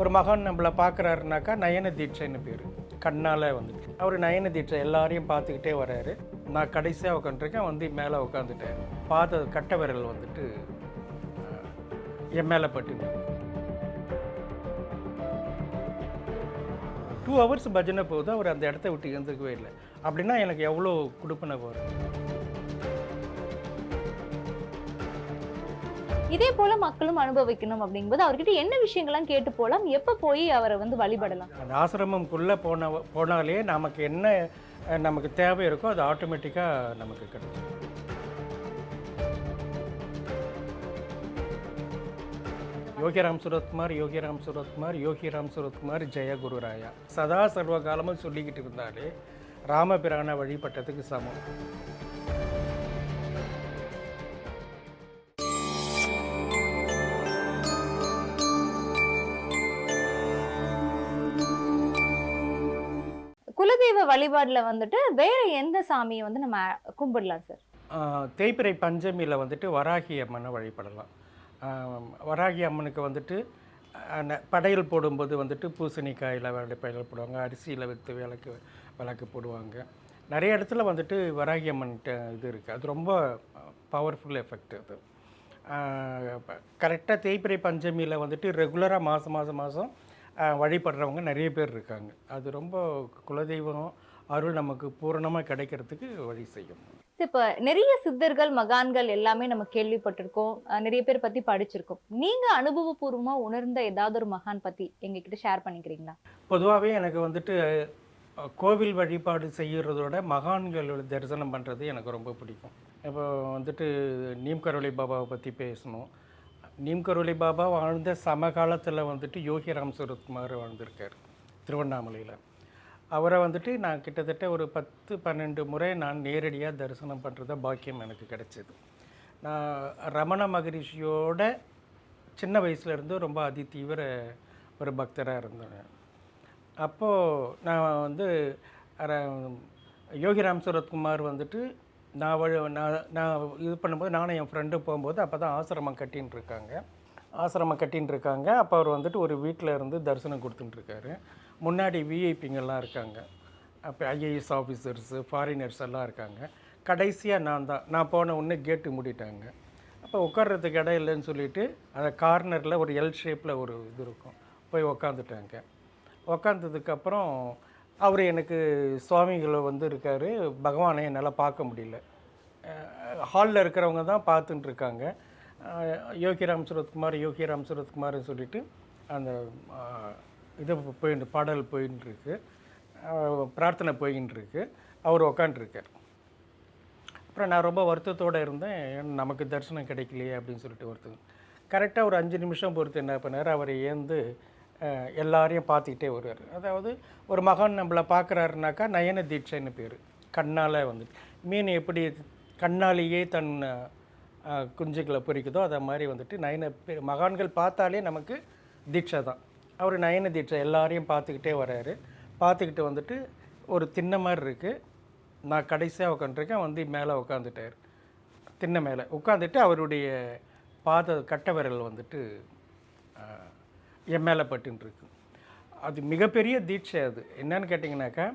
ஒரு மகன் நம்மளை பார்க்குறாருனாக்கா நயன தீட்சைன்னு பேர். கண்ணால் வந்துட்டு அவர் நயன தீட்சை எல்லாரையும் பார்த்துக்கிட்டே வர்றாரு. நான் கடைசியாக உட்காந்துருக்கேன் வந்து மேலே உட்காந்துட்டேன் பார்த்த கட்ட விரல் வந்துட்டு என் மேலே பட்டு டூ ஹவர்ஸ் பஜனை போகுது அவர் அந்த இடத்த விட்டு எழுந்துக்கவே இல்லை. அப்படின்னா எனக்கு எவ்வளோ கொடுப்பனை வரும் இதே போல மக்களும் அனுபவிக்கணும் அப்படிங்கும்போது அவர்கிட்ட என்ன விஷயங்கள்லாம் கேட்டு போகலாம் எப்போ போய் அவரை வந்து வழிபடலாம்? அந்த ஆசிரமம்குள்ளே போன போனாலே நமக்கு என்ன நமக்கு தேவை இருக்கோ அது ஆட்டோமேட்டிக்காக நமக்கு கிடைக்கும். யோகிராம் சுரத்குமார் யோகிராம் சுரத்குமார் யோகிராம் சுரத்குமார் ஜெய குருராயா. சதா சர்வ காலமும் சொல்லிக்கிட்டு இருந்தாலே ராமபிரானை வழிபட்டதுக்கு சமம். குலதெய்வ வழிபாடில் வந்துட்டு வேற எந்த சாமியை வந்து நம்ம கும்பிடலாம் சார்? தேய்பிறை பஞ்சமியில் வந்துட்டு வராகி அம்மனை வழிபடலாம். வராகி அம்மனுக்கு வந்துட்டு படையல் போடும்போது வந்துட்டு பூசணிக்காயில் வேலை படையல் போடுவாங்க அரிசியில் விற்று விளக்கு விளக்கு போடுவாங்க. நிறைய இடத்துல வந்துட்டு வராகி அம்மன்கிட்ட இது இருக்குது அது ரொம்ப பவர்ஃபுல் எஃபெக்ட் அது. கரெக்டாக தேய்பிறை பஞ்சமியில் வந்துட்டு ரெகுலராக மாதம் மாதம் மாதம் வழிபடுறவங்க நிறைய பேர் இருக்காங்க. அது ரொம்ப குலதெய்வம் அருள் நமக்கு பூரணமாக கிடைக்கிறதுக்கு வழி செய்யும். இப்ப நிறைய சித்தர்கள் மகான்கள் எல்லாமே நம்ம கேள்விப்பட்டிருக்கோம். நிறைய பேர் பத்தி படிச்சிருக்கோம். நீங்க அனுபவபூர்வமா உணர்ந்த ஏதாவது ஒரு மகான் பத்தி எங்ககிட்ட ஷேர் பண்ணிக்கிறீங்களா? பொதுவாகவே எனக்கு வந்துட்டு கோவில் வழிபாடு செய்கிறதோட மகான்களோட தரிசனம் பண்ணுறது எனக்கு ரொம்ப பிடிக்கும். இப்போ வந்துட்டு நீம் கரோலி பாபாவை பற்றி பேசணும். நீம்கருளி பாபா வாழ்ந்த சமகாலத்தில் வந்துட்டு யோகிராம் சுரத்குமார் வாழ்ந்திருக்கார் திருவண்ணாமலையில். அவரை வந்துட்டு நான் கிட்டத்தட்ட ஒரு பத்து பன்னெண்டு முறை நான் நேரடியாக தரிசனம் பண்ணுறத பாக்கியம் எனக்கு கிடைச்சிது. நான் ரமண மகரிஷியோட சின்ன வயசுலேருந்து ரொம்ப அதி தீவிர ஒரு பக்தராக இருந்தேன். அப்போது நான் வந்து யோகி யோகிராம் சுரத்குமார் வந்துட்டு நான் நான் நான் இது பண்ணும்போது நானும் என் ஃப்ரெண்டு போகும்போது அப்போ தான் ஆசிரமம் கட்டின்னு இருக்காங்க ஆசிரமம் கட்டின்னு இருக்காங்க அப்போ அவர் வந்துட்டு ஒரு வீட்டில் இருந்து தரிசனம் கொடுத்துட்டுருக்காரு முன்னாடி விஐபிங்கெல்லாம் இருக்காங்க. அப்போ ஐஏஎஸ் ஆஃபீஸர்ஸு ஃபாரினர்ஸ் எல்லாம் இருக்காங்க. கடைசியாக நான் தான் நான் போன உடனே கேட்டு மூடிட்டாங்க. அப்போ உட்கார்றதுக்கு இடம் இல்லைன்னு சொல்லிட்டு அந்த கார்னரில் ஒரு எல் ஷேப்பில் ஒரு இது இருக்கும். போய் உக்காந்துட்டாங்க. உக்காந்ததுக்கப்புறம் அவர் எனக்கு சுவாமிகளை வந்து இருக்கார். பகவானை என்னால் பார்க்க முடியல. ஹாலில் இருக்கிறவங்க தான் பார்த்துட்டு இருக்காங்க. யோகிராம் சுரத்குமார் யோகிராம் சுரத்குமார் சொல்லிட்டு அந்த இது போயிட்டு பாடல் போயின்னு இருக்கு. பிரார்த்தனை போயின்னு இருக்கு. அவர் உக்காண்ட்ருக்கார் அப்புறம் நான் ரொம்ப வருத்தத்தோடு இருந்தேன். ஏன் நமக்கு தரிசனம் கிடைக்கலையே அப்படின்னு சொல்லிட்டு ஒருத்தர் கரெக்டாக ஒரு அஞ்சு நிமிஷம் பொறுத்து என்ன பண்ணார்? அவர் ஏந்து எல்லாரையும் பார்த்துக்கிட்டே வருவார். அதாவது ஒரு மகான் நம்மளை பார்க்குறாருனாக்கா நயன தீட்சைன்னு பேர். கண்ணால் வந்துட்டு மீன் எப்படி கண்ணாலேயே தன் குஞ்சுகளை பொறிக்குதோ அதை மாதிரி வந்துட்டு நயன பேர் மகான்கள் பார்த்தாலே நமக்கு தீட்சை தான். அவர் நயன தீட்சை எல்லாரையும் பார்த்துக்கிட்டே வர்றாரு பார்த்துக்கிட்டு வந்துட்டு ஒரு தின்ன மாதிரி இருக்குது நான் கடைசியாக உட்காந்துருக்கேன் வந்து மேலே உட்காந்துட்டார் தின்ன மேலே. உட்காந்துட்டு அவருடைய பாத கட்ட விரல் வந்துட்டு என் மேலே பட்டுன்னு இருக்கு அது மிகப்பெரிய தீட்சை அது. என்னன்னு கேட்டிங்கனாக்கா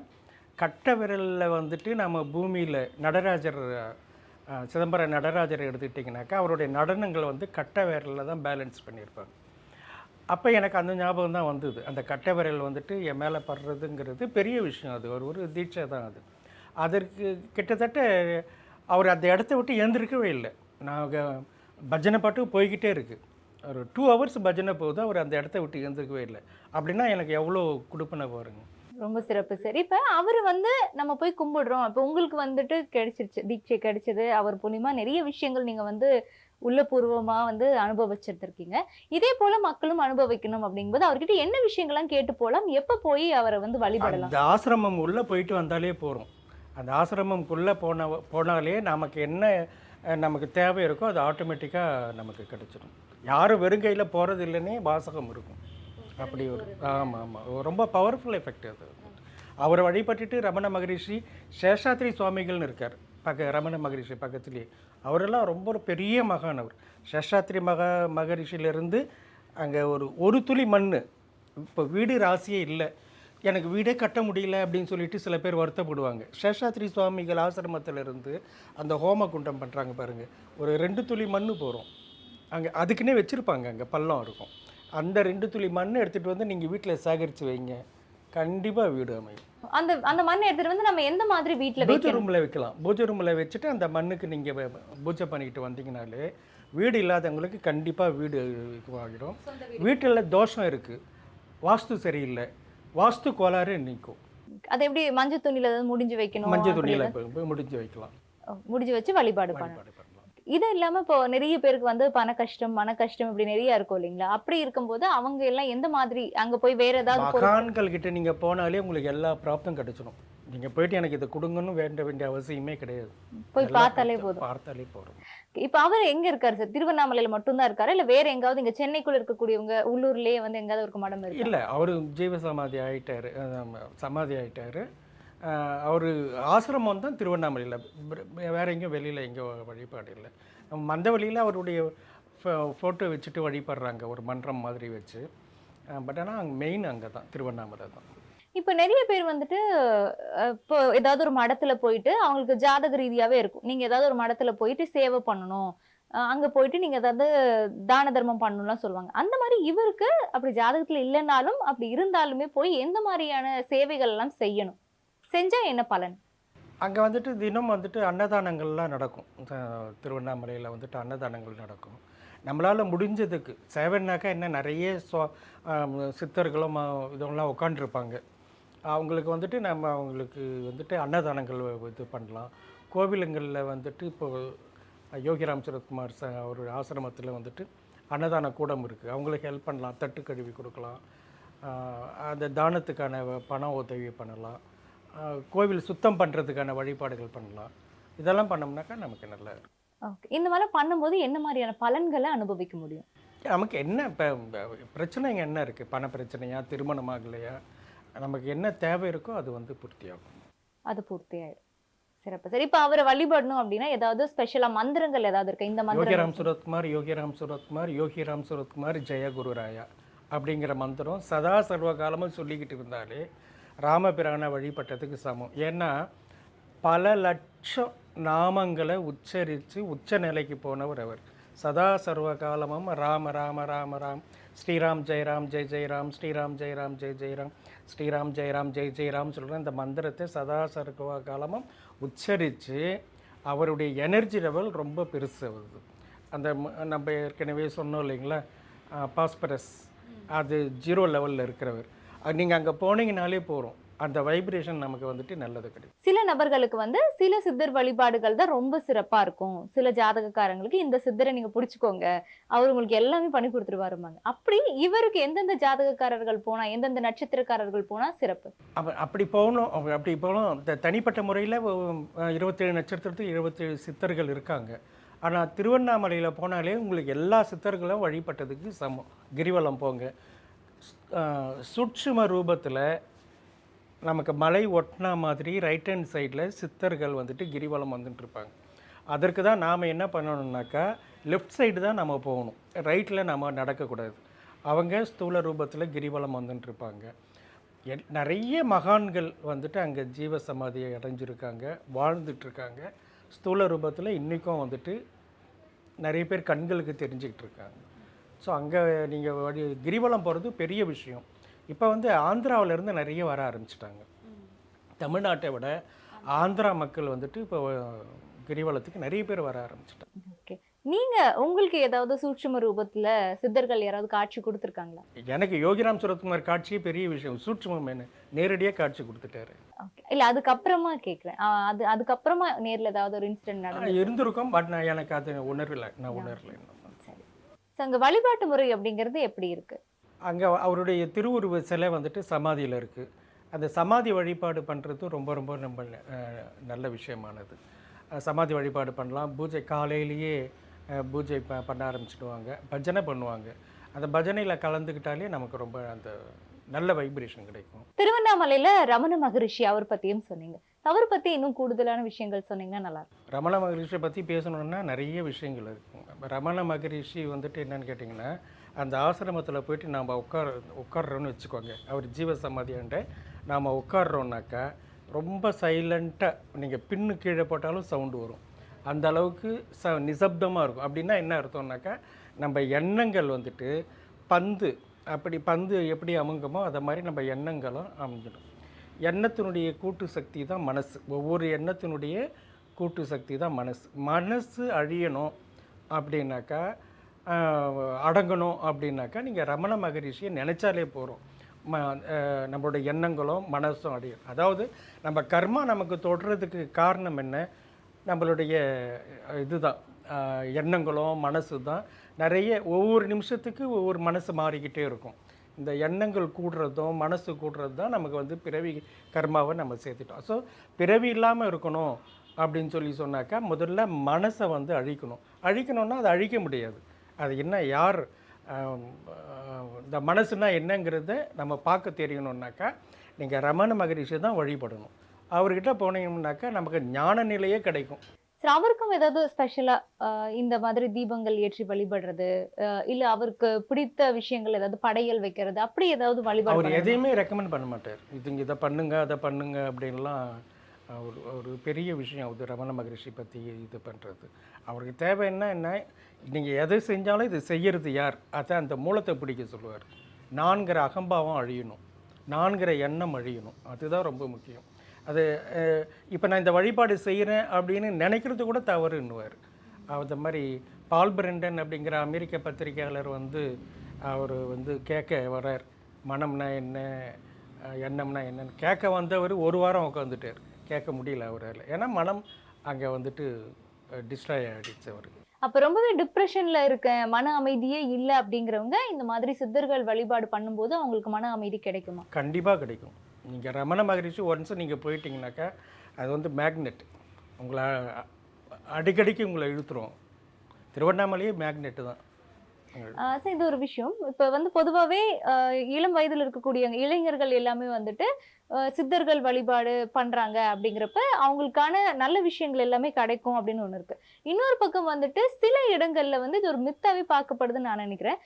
கட்ட விரலில் வந்துட்டு நம்ம பூமியில் நடராஜர் சிதம்பர சிதம்பரம் நடராஜர் எடுத்துக்கிட்டிங்கனாக்கா அவருடைய நடனங்கள் வந்து கட்ட விரலில் தான் பேலன்ஸ் பண்ணியிருப்பாங்க. அப்போ எனக்கு அந்த ஞாபகம் தான் வந்தது. அந்த கட்டை விரல் வந்துட்டு என் மேலே படுறதுங்கிறது பெரிய விஷயம் அது. ஒரு ஒரு தீட்சை தான் அது. அதற்கு கிட்டத்தட்ட அவர் அந்த இடத்த விட்டு எழுந்திருக்கவே இல்லை. நாங்கள் பஜனை பாட்டு போய்கிட்டே இருக்குது ஒரு டூ ஹவர்ஸ் பஜனை போகுது அவர் அந்த இடத்த விட்டு எழுந்திருக்கவே இல்லை. அப்படின்னா எனக்கு எவ்வளோ கொடுப்பனை பாருங்க. ரொம்ப சிறப்பு. சார் இப்ப அவர் வந்து நம்ம போய் கும்பிடுறோம். இப்ப உங்களுக்கு வந்துட்டு கிடைச்சிருச்சு தீட்சை கிடைச்சது. அவர் மூலியமா நிறைய விஷயங்கள் நீங்க வந்து உள்ளபூர்வமா வந்து அனுபவிச்சிருந்திருக்கீங்க. இதே போல மக்களும் அனுபவிக்கணும் அப்படிங்கும்போது அவர்கிட்ட என்ன விஷயங்கள்லாம் கேட்டு போலாம்? எப்ப போய் அவரை வந்து வழிபடலாம்? அந்த ஆசிரமம் உள்ளே போயிட்டு வந்தாலே போகிறோம் அந்த ஆசிரமம்குள்ளே போன போனாலே நமக்கு என்ன நமக்கு தேவை இருக்கோ அது ஆட்டோமேட்டிக்காக நமக்கு கிடைச்சிடும் யாரும் வெறுங்கையில் போகிறது இல்லைன்னே வாசகம் இருக்கும். அப்படி ஒரு ஆமாம் ஆமாம் ரொம்ப பவர்ஃபுல் எஃபெக்ட் அது. அவரை வழிபட்டுட்டு ரமண மகரிஷி சேஷாத்ரி சுவாமிகள்னு இருக்கார். பக்க ரமண மகரிஷி பக்கத்துலேயே அவரெல்லாம் ரொம்ப ஒரு பெரிய மகானவர். சேஷாத்ரி மக மகரிஷியிலேருந்து அங்கே ஒரு ஒரு துளி மண் இப்போ வீடு ராசியே இல்லை. எனக்கு வீடே கட்ட முடியல அப்படின்னு சொல்லிட்டு சில பேர் வருத்தப்படுவாங்க. சேஷாத்ரி சுவாமிகள் ஆசிரமத்துல இருந்து அந்த ஹோம குண்டம் பண்ணுறாங்க பாருங்கள் ஒரு ரெண்டு துளி மண் போகிறோம் அங்கே அதுக்குன்னே வச்சுருப்பாங்க அங்கே பள்ளம் இருக்கும். அந்த ரெண்டு துளி மண் எடுத்துகிட்டு வந்து நீங்கள் வீட்டில் சேகரித்து வைங்க. கண்டிப்பாக வீடு அமையும். அந்த அந்த மண்ணை எடுத்துட்டு வந்து நம்ம எந்த மாதிரி வீட்ல பூஜை ரூமில் வைக்கலாம். பூஜை ரூமில் வச்சுட்டு அந்த மண்ணுக்கு நீங்கள் பூஜை பண்ணிக்கிட்டு வந்தீங்கனாலே வீடு இல்லாதவங்களுக்கு கண்டிப்பாக வீடு ஆகிடும். வீட்டில் தோஷம் இருக்குது வாஸ்து சரியில்லை. வாஸ்து கோளாறு நீக்கும். அதை எப்படி மஞ்சள் துணியில முடிஞ்சு வைக்கணும் மஞ்சள் துணியில் முடிஞ்சு வைக்கலாம். முடிஞ்சு வச்சு வழிபாடு பண்ணணும். இது இல்லாம இப்போ நிறைய பேருக்கு வந்து பண கஷ்டம் மன கஷ்டம் இப்படி நிறைய இருக்கும் இல்லைங்களா? அப்படி இருக்கும்போது அவங்க எல்லாம் எந்த மாதிரி அங்க போய் வேற ஏதாவது மகான்கள் கிட்ட நீங்கள் போனாலே உங்களுக்கு எல்லா ப்ராப்தம் கிடைச்சிடும். நீங்கள் போயிட்டு எனக்கு இதை கொடுங்கன்னு வேண்ட வேண்டிய அவசியமே கிடையாது. போய் பார்த்தாலே போதும். பார்த்தாலே போதும். இப்ப அவர் எங்க இருக்காரு சார்? திருவண்ணாமலையில மட்டும்தான் இருக்காரு? இல்ல வேற எங்காவது இங்க சென்னைக்குள்ள இருக்கக்கூடியவங்க உள்ளூர்லயே வந்து எங்காவது ஒரு மடம் இருக்கு? இல்லை அவர் ஜீவ சமாதி ஆயிட்டாரு. சமாதி ஆயிட்டாரு. அவர் ஆசிரமம் தான் திருவண்ணாமலையில். வேற எங்கேயும் வெளியில் எங்கேயும் வழிபாடு இல்லை. மந்த வழியில் அவருடைய ஃபோட்டோ வச்சுட்டு வழிபடுறாங்க ஒரு மன்றம் மாதிரி வச்சு. பட் ஆனால் அங்கே மெயின் அங்கே தான் திருவண்ணாமலை தான். இப்போ நிறைய பேர் வந்துட்டு இப்போ ஏதாவது ஒரு மடத்துல போயிட்டு அவங்களுக்கு ஜாதக ரீதியாகவே இருக்கும். நீங்கள் ஏதாவது ஒரு மடத்துல போயிட்டு சேவை பண்ணணும். அங்கே போயிட்டு நீங்கள் ஏதாவது தான தர்மம் பண்ணணும்லாம் சொல்லுவாங்க. அந்த மாதிரி இவருக்கு அப்படி ஜாதகத்தில் இல்லைனாலும் அப்படி இருந்தாலுமே போய் எந்த மாதிரியான சேவைகள்லாம் செய்யணும்? செஞ்சால் என்ன பலன்? அங்கே வந்துட்டு தினம் வந்துட்டு அன்னதானங்கள்லாம் நடக்கும். திருவண்ணாமலையில் வந்துட்டு அன்னதானங்கள் நடக்கும். நம்மளால் முடிஞ்சதுக்கு சேவைனாக்கா என்ன நிறைய சுவா சித்தர்களும் இதெல்லாம் உட்காந்துருப்பாங்க அவங்களுக்கு வந்துட்டு நம்ம அவங்களுக்கு வந்துட்டு அன்னதானங்கள் இது பண்ணலாம். கோவிலுங்களில் வந்துட்டு இப்போ யோகிராம் சுரத்குமார் ச அவர் ஆசிரமத்தில் வந்துட்டு அன்னதான கூடம் இருக்குது அவங்களுக்கு ஹெல்ப் பண்ணலாம். தட்டு கழுவி கொடுக்கலாம் அந்த தானத்துக்கான பண உதவி பண்ணலாம். கோவில் சுத்தம் பண்ணுறதுக்கான வழிபாடுகள் பண்ணலாம். இதெல்லாம் பண்ணோம்னாக்கா நமக்கு நல்ல ஓகே. இந்த மாதிரி பண்ணும்போது என்ன மாதிரியான பலன்களை அனுபவிக்க முடியும்? நமக்கு என்ன இப்போ பிரச்சனைங்க என்ன இருக்குது பண பிரச்சனையா திருமணம் ஆகலையா நமக்கு என்ன தேவை இருக்கோ அது வந்து பூர்த்தியாகும். அது பூர்த்தி ஆயிடும் சிறப்பு. சரி இப்போ அவரை வழிபடணும் அப்படின்னா ஏதாவது ஸ்பெஷலா மந்திரங்கள் ஏதாவது இருக்கு? இந்த மந்திரம். யோகிராம் சுரத்குமார் யோகிராம் சுரத்குமார் யோகிராம் சுரத்குமார் ஜெய குருராயா அப்படிங்கிற மந்திரம் சதா சர்வ காலமும் சொல்லிக்கிட்டு இருந்தாலே ராமபிரானை வழிபட்டதுக்கு சமம். ஏன்னா பல லட்சம் நாமங்களை உச்சரித்து உச்ச நிலைக்கு போனவர் அவர். சதா சர்வ காலமும் ராம ராம ராம ராம். ஸ்ரீராம் ஜெயராம் ஜெய் ஜெயராம் ஸ்ரீராம் ஜெயராம் ஜெய் ஜெயராம் ஸ்ரீராம் ஜெயராம் ஜெய் ஜெயராம் சொல்கிற இந்த மந்திரத்தை சதா சர்வ காலமும் உச்சரித்து அவருடைய எனர்ஜி லெவல் ரொம்ப பெருசு வருது அந்த நம்ம ஏற்கனவே சொன்னோம் இல்லைங்களா? பாஸ்பரஸ் அது ஜீரோ லெவலில் இருக்கிறவர். நீங்கள் அங்கே போனீங்கனாலே போகிறோம் அந்த வைப்ரேஷன் நமக்கு வந்துட்டு நல்லது கிடைக்கும். சில நபர்களுக்கு வந்து சில சித்தர் வழிபாடுகள் தான் ரொம்ப சிறப்பா இருக்கும். சில ஜாதகக்காரங்களுக்கு இந்த சித்தரை நீங்க புடிச்சுக்கோங்க. அவர் உங்களுக்கு எல்லாமே பண்ணி கொடுத்துருவாருமாங்க அப்படி இவருக்கு எந்தெந்த ஜாதகக்காரர்கள் போனா எந்தெந்த நட்சத்திரக்காரர்கள் போனா சிறப்பு? அப்போ அப்படி போகணும் அப்ப- அப்படி போகணும் தனிப்பட்ட முறையில் இருபத்தேழு நட்சத்திரத்துக்கு இருபத்தேழு சித்தர்கள் இருக்காங்க. ஆனால் திருவண்ணாமலையில் போனாலே உங்களுக்கு எல்லா சித்தர்களும் வழிபட்டதுக்கு சமம். கிரிவலம் போங்க. சுட்சும ரூபத்தில் நமக்கு மலை ஒட்டினா மாதிரி ரைட் ஹேண்ட் சைடில் சித்தர்கள் வந்துட்டு கிரிவலம் வந்துட்டு இருப்பாங்க. அதற்கு தான் நாம் என்ன பண்ணணும்னாக்கா லெஃப்ட் சைடு தான் நம்ம போகணும். ரைட்டில் நம்ம நடக்கக்கூடாது. அவங்க ஸ்தூல ரூபத்தில் கிரிவலம் வந்துட்டு இருப்பாங்க. எல்- நிறைய மகான்கள் வந்துட்டு அங்கே ஜீவ சமாதியை அடைஞ்சிருக்காங்க வாழ்ந்துட்டுருக்காங்க ஸ்தூல ரூபத்தில் இன்றைக்கும் வந்துட்டு நிறைய பேர் கண்களுக்கு தெரிஞ்சுக்கிட்டு இருக்காங்க. ஸோ அங்கே நீங்கள் வழி கிரிவலம் போகிறது பெரிய விஷயம். இப்போ வந்து ஆந்திராவுல இருந்து நிறைய வர ஆரம்பிச்சிட்டாங்க. தமிழ்நாட்டை விட ஆந்திரா மக்கள் வந்துட்டு இப்போ கிரிவலத்துக்கு நிறைய பேர் வர ஆரம்பிச்சிட்டாங்க. ஓகே. நீங்க உங்களுக்கு ஏதாவது சூட்சும ரூபத்துல சித்தர்கள் யாராவது காட்சி கொடுத்துருக்காங்களா? எனக்கு யோகிராம் சுரத்குமார் காட்சியே பெரிய விஷயம். சூட்சுமம் என்ன? நேரடியாக காட்சி கொடுத்துட்டாரு. ஓகே. இல்ல அதுக்கப்புறமா கேக்குறேன். ஆஹ் அது அதுக்கப்புறமா நேர்ல ஏதாவது ஒரு இன்சிடென்ட் நடந்து இருந்திருக்கும் பட் நான் எனக்கு அது உணர்வில்லை. நான் உணரல இன்னும். அங்க வழிபாட்டு முறை அப்படிங்கிறது எப்படி இருக்கு? அங்கே அவருடைய திருவுருவ சிலை வந்துட்டு சமாதியில் இருக்குது அந்த சமாதி வழிபாடு பண்ணுறது ரொம்ப ரொம்ப அஹ், நல்ல விஷயமானது. சமாதி வழிபாடு பண்ணலாம். பூஜை காலையிலேயே பூஜை ப பண்ண ஆரம்பிச்சிடுவாங்க. பஜனை பண்ணுவாங்க. அந்த பஜனையில் கலந்துக்கிட்டாலே நமக்கு ரொம்ப அந்த நல்ல வைப்ரேஷன் கிடைக்கும். திருவண்ணாமலையில ரமண மகரிஷி அவர் பத்தியும் சொன்னீங்க. அவர் பற்றி இன்னும் கூடுதலான விஷயங்கள் சொன்னீங்கன்னா நல்லா இருக்கும் ரமண மகரிஷியை பற்றி பேசணுன்னா நிறைய விஷயங்கள் இருக்குங்க. ரமண மகரிஷி வந்துட்டு என்னன்னு கேட்டிங்கன்னா அந்த ஆசிரமத்தில் போயிட்டு நாம் உட்கார உட்கார்றோன்னு வச்சுக்கோங்க. அவர் ஜீவ சமாதியாண்ட நாம் உட்கார்றோன்னாக்கா ரொம்ப சைலண்ட்டாக நீங்கள் பின்னு கீழே போட்டாலும் சவுண்டு வரும். அந்த அளவுக்கு ச நிசப்தமாக இருக்கும். அப்படின்னா என்ன அர்த்தம்னாக்கா நம்ம எண்ணங்கள் வந்துட்டு பந்து அப்படி பந்து எப்படி அமுங்குமோ அதை மாதிரி நம்ம எண்ணங்களும் அமைஞ்சிடும் எண்ணத்தினுடைய கூட்டு சக்தி தான் மனசு. ஒவ்வொரு எண்ணத்தினுடைய கூட்டு சக்தி தான் மனசு. மனசு அழியணும் அப்படின்னாக்கா அடங்கணும் அப்படின்னாக்கா நீங்கள் ரமண மகரிஷியை நினச்சாலே போகிறோம் ம நம்மளுடைய எண்ணங்களும் மனசும் அடையும் அதாவது நம்ம கர்மா நமக்கு தொடுறதுக்கு காரணம் என்ன? நம்மளுடைய இதுதான். எண்ணங்களும் மனசு தான் நிறைய ஒவ்வொரு நிமிஷத்துக்கு ஒவ்வொரு மனசு மாறிக்கிட்டே இருக்கும். இந்த எண்ணங்கள் கூடுறதும் மனசு கூடுறது தான் நமக்கு வந்து பிறவி கர்மாவை நம்ம சேர்த்துட்டோம். ஸோ பிறவி இல்லாமல் இருக்கணும் அப்படின்னு சொல்லி சொன்னாக்கா முதல்ல மனசை வந்து அழிக்கணும். அழிக்கணும்னா அதை அழிக்க முடியாது. அது என்ன யார் இந்த மனசுனா என்னங்கிறத நம்ம பார்க்க தெரியணுன்னாக்கா நீங்கள் ரமண மகரிஷி தான் வழிபடணும். அவர்கிட்ட போனீங்கன்னாக்கா நமக்கு ஞான நிலையே கிடைக்கும். சரி அவருக்கும் ஏதாவது ஸ்பெஷலா இந்த மாதிரி தீபங்கள் ஏற்றி வழிபடுறது இல்ல அவருக்கு பிடித்த விஷயங்கள் ஏதாவது படையல் வைக்கிறது அப்படி ஏதாவது வழிபாடு அவர்? எதையுமே ரெக்கமெண்ட் பண்ண மாட்டார். இதுங்க இதை பண்ணுங்க அதை பண்ணுங்க அப்படின்லாம் ஒரு ஒரு பெரிய விஷயம். அது ரமண மகரிஷி பற்றி இது பண்ணுறது அவருக்கு தேவை என்ன என்ன? நீங்கள் எதை செஞ்சாலும் இது செய்யறது யார்? அதான் அந்த மூலத்தை பிடிக்க சொல்லுவார். நான்கிற அகம்பாவம் அழியணும். நான்கிற எண்ணம் அழியணும். அதுதான் ரொம்ப முக்கியம். அது இப்போ நான் இந்த வழிபாடு செய்கிறேன் அப்படின்னு நினைக்கிறது கூட தவறுன்னுவார். அந்த மாதிரி பால் பிரெண்டன் அப்படிங்கிற அமெரிக்க பத்திரிகையாளர் வந்து அவர் வந்து கேட்க வர்றார். மனம்னா என்ன எண்ணம்னா என்னன்னு கேட்க வந்தவர் ஒரு வாரம் உட்காந்துட்டார் கேட்க முடியல அவரால். ஏன்னா மனம் அங்கே வந்துட்டு டிஸ்ட்ராய் ஆகிடுச்சு அவருக்கு அப்ப ரொம்பவே டிப்ரெஷன்ல இருக்கேன் மன அமைதியே இல்ல அப்படிங்கிறவங்க இந்த மாதிரி சித்தர்கள் வழிபாடு பண்ணும்போது அவங்களுக்கு மன அமைதி கிடைக்குமா? கண்டிப்பாக கிடைக்கும். நீங்கள் ரமண மகரிஷி ஒன்ஸ் நீங்கள் போயிட்டீங்கனாக்கா அது வந்து மேக்னெட் உங்களை அடிக்கடிக்கு உங்களை இழுத்துரும். திருவண்ணாமலையே மேக்னெட்டு தான். ஆஹ் இது ஒரு விஷயம். இப்போ வந்து பொதுவாகவே இளம் வயதில் இருக்கக்கூடிய இளைஞர்கள் எல்லாமே வந்துட்டு சித்தர்கள் வழிபாடு பண்றாங்க அப்படிங்கிறப்ப அவங்களுக்கான நல்ல விஷயங்கள் எல்லாமே கிடைக்கும் அப்படின்னு ஒண்ணு இருக்கு. இன்னொரு பக்கம் வந்துட்டு சில இடங்கள்ல வந்து இது ஒரு மித்தாவே பார்க்கப்படுதுன்னு நான் நினைக்கிறேன்.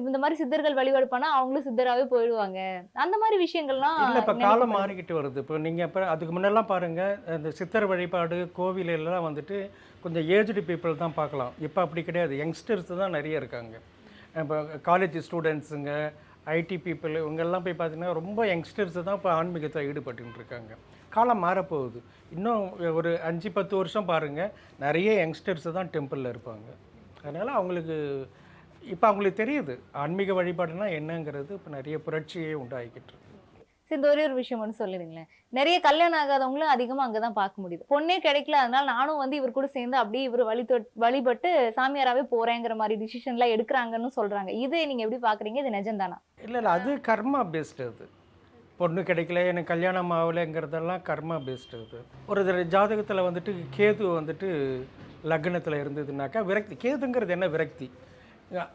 இந்த மாதிரி சித்தர்கள் வழிபாடு பண்ணா அவங்களும் சித்தராவே போயிடுவாங்க. அந்த மாதிரி விஷயங்கள்லாம் இப்போ காலம். மாறிக்கிட்டு வருது. இப்போ நீங்கள் இப்போ அதுக்கு முன்னெல்லாம் பாருங்கள் இந்த சித்தர் வழிபாடு கோவில் எல்லாம் வந்துட்டு கொஞ்சம் ஏஜ்டு பீப்புள் தான் பார்க்கலாம். இப்போ அப்படி கிடையாது. யங்ஸ்டர்ஸ் தான் நிறைய இருக்காங்க. இப்போ காலேஜ் ஸ்டூடெண்ட்ஸுங்க ஐடி பீப்புள் இவங்கெல்லாம் போய் பார்த்தீங்கன்னா ரொம்ப யங்ஸ்டர்ஸ் தான் இப்போ ஆன்மீகத்தில் ஈடுபட்டுக்கிட்டு இருக்காங்க காலம் மாறப்போகுது. இன்னும் ஒரு அஞ்சு பத்து வருஷம் பாருங்கள் நிறைய யங்ஸ்டர்ஸ் தான் டெம்பிளில் இருப்பாங்க. அதனால் அவங்களுக்கு இப்போ அவங்களுக்கு தெரியுது. ஆன்மீக வழிபாடுனா என்னங்கிறது இப்போ நிறைய புரட்சியே உண்டாகிக்கிட்டு இருக்கு. சரி இந்த ஒரே ஒரு விஷயம் மட்டும் சொல்லிடுங்களேன். நிறைய கல்யாணம் ஆகாதவங்களும் அதிகமாக அங்கே தான் பார்க்க முடியுது. பொண்ணே கிடைக்கல அதனால நானும் வந்து இவர் கூட சேர்ந்து அப்படியே இவர் வழி தொட்- வழிபட்டு சாமியாராகவே போகிறேங்கிற மாதிரி டிசிஷன்லாம் எடுக்கிறாங்கன்னு சொல்கிறாங்க இது நீங்கள் எப்படி பார்க்குறீங்க? இது நிஜம்தானா? இல்லை இல்லை அது கர்மா பேஸ்டு அது. பொண்ணு கிடைக்கல எனக்கு கல்யாணம் ஆகலைங்கிறதெல்லாம் கர்மா பேஸ்டு அது. ஒரு ஜாதகத்தில் வந்துட்டு கேது வந்துட்டு லக்னத்தில் இருந்ததுனாக்கா விரக்தி. கேதுங்கிறது என்ன விரக்தி?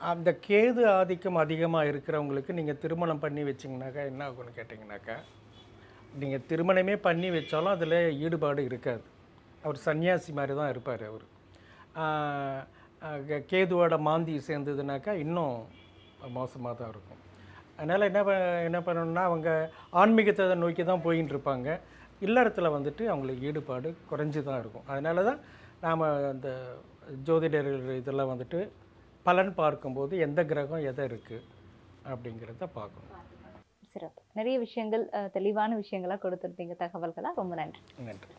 அந்த கேது ஆதிக்கம் அதிகமாக இருக்கிறவங்களுக்கு நீங்கள் திருமணம் பண்ணி வச்சிங்கனாக்கா என்ன ஆகும்னு கேட்டிங்கனாக்கா நீங்கள் திருமணமே பண்ணி வச்சாலும் அதில் ஈடுபாடு இருக்காது. அவர் சன்னியாசி மாதிரி தான் இருப்பார் அவர். கேதுவோட மாந்தி சேர்ந்ததுனாக்கா இன்னும் மோசமாக தான் இருக்கும். அதனால் என்ன என்ன பண்ணணும்னா அவங்க ஆன்மீகத்தை நோக்கி தான் போயின்னு இருப்பாங்க இல்லறத்தில் வந்துட்டு அவங்களுக்கு ஈடுபாடு குறைஞ்சி தான் இருக்கும். அதனால தான் நாம் அந்த ஜோதிடர்கள் இதெல்லாம் வந்துட்டு பலன் பார்க்கும்போது எந்த கிரகம் எதை இருக்குது அப்படிங்கிறத பார்க்கணும். சிறப்பு. நிறைய விஷயங்கள் தெளிவான விஷயங்களா கொடுத்துருந்தீங்க தகவல்களா. ரொம்ப நன்றி. நன்றி.